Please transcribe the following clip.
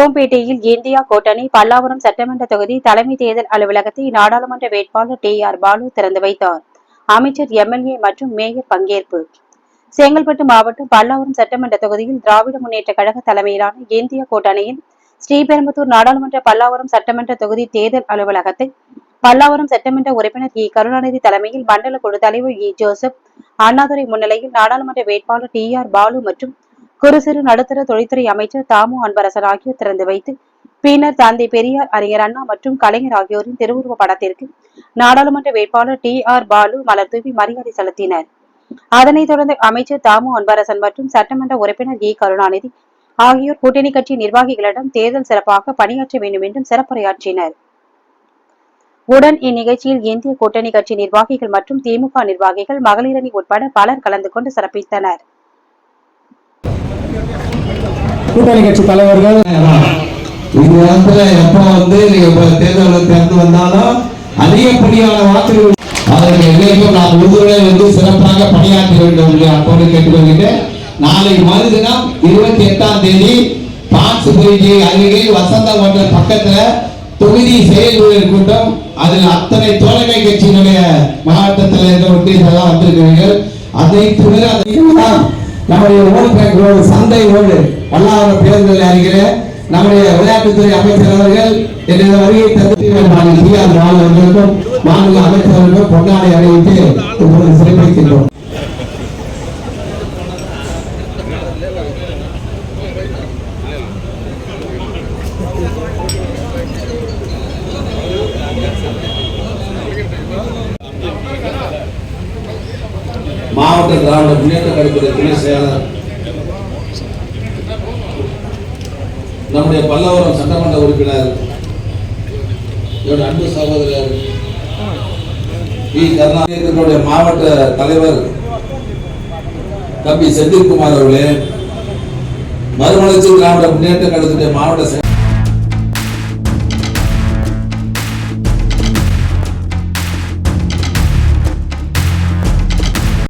குரோம்பேட்டையில் India கூட்டணி பல்லாவரம் சட்டமன்ற தொகுதி தலைமை தேர்தல் அலுவலகத்தை நாடாளுமன்ற வேட்பாளர் டி ஆர் பாலு திறந்து வைத்தார். அமைச்சர் எம்எல்ஏ மற்றும் மேயர் பங்கேற்பு. செங்கல்பட்டு மாவட்டம் பல்லாவரம் சட்டமன்ற தொகுதியில் திராவிட முன்னேற்ற கழக தலைமையிலான இந்திய கூட்டணியின் ஸ்ரீபெரும்புத்தூர் நாடாளுமன்ற பல்லாவரம் சட்டமன்ற தொகுதி தேர்தல் அலுவலகத்தை பல்லாவரம் சட்டமன்ற உறுப்பினர் இ. கருணாநிதி தலைமையில் மண்டல குழு தலைவர் இ. ஜோசப் அண்ணாதுரை முன்னிலையில் நாடாளுமன்ற வேட்பாளர் டி. ஆர். பாலு மற்றும் குறு சிறு நடுத்தர தொழில்துறை அமைச்சர் தாமு அன்பரசன் ஆகியோர் திறந்து வைத்து பின்னர் தந்தை பெரியார் அறிஞர் அண்ணா மற்றும் கலைஞர் ஆகியோரின் திருவுருவ படத்திற்கு நாடாளுமன்ற வேட்பாளர் டி ஆர் பாலு மலர் தூவி மரியாதை செலுத்தினர். அதனைத் தொடர்ந்து அமைச்சர் தாமு அன்பரசன் மற்றும் சட்டமன்ற உறுப்பினர் இ கருணாநிதி ஆகியோர் கூட்டணி கட்சி நிர்வாகிகளிடம் தேர்தல் சிறப்பாக பணியாற்ற வேண்டும் என்றும் சிறப்புரையாற்றினர். உடன் இந்நிகழ்ச்சியில் இந்திய கூட்டணி கட்சி நிர்வாகிகள் மற்றும் திமுக நிர்வாகிகள் மகளிரணி உட்பட பலர் கலந்து கொண்டு சிறப்பித்தனர். கூட்டணி கட்சி தலைவர்கள். இது வந்து எப்ப வந்து நீங்க இப்ப தேர்தலில் தேர்ந்து வந்தாலும் அதிகப்படியான வாக்குகள் அதற்கு என்னைக்கும் நான் உறுதுணை வந்து சிறப்பாக பணியாற்ற வேண்டும் அப்போது கேட்டுக்கொள்கிறேன். நாளை மறுதினம் இருபத்தி எட்டாம் தேதி பாக்ஸ் பிரிட்ஜி அருகே வசந்த ஹோட்டல் பக்கத்துல தொகுதி செயல்வீரர் கூட்டம். அதில் அத்தனை தோழமை கட்சியினுடைய மாவட்டத்தில் தலைவர்கள் ஒட்டியதெல்லாம் வந்திருக்கிறீர்கள். அதை தவிர அதை நம்முடைய ஓட் ரோடு சந்தை ரோடு பல்லாவரம் பேருந்தில் அருகிலே நம்முடைய விளையாட்டுத்துறை அமைச்சர் அவர்கள் என்னுடைய வருகை தந்து மாநில டி ஆர் மாநில அமைச்சர் பொன்னாடை அணிவித்து இப்பொழுது சிறப்பிக்கின்றோம். மாவட்ட திராவிட முன்னேற்ற கழகத்துடைய துணை செயலாளர். நம்முடைய பல்லவரம் சட்டமன்ற உறுப்பினர் என்னுடைய அன்பு சகோதரர் வி. கருணாநிதியினுடைய மாவட்ட தலைவர் தம்பி செந்தில்குமார் அவர்களே மறுமலர்ச்சி திராவிட முன்னேற்ற கழகத்துடைய மாவட்ட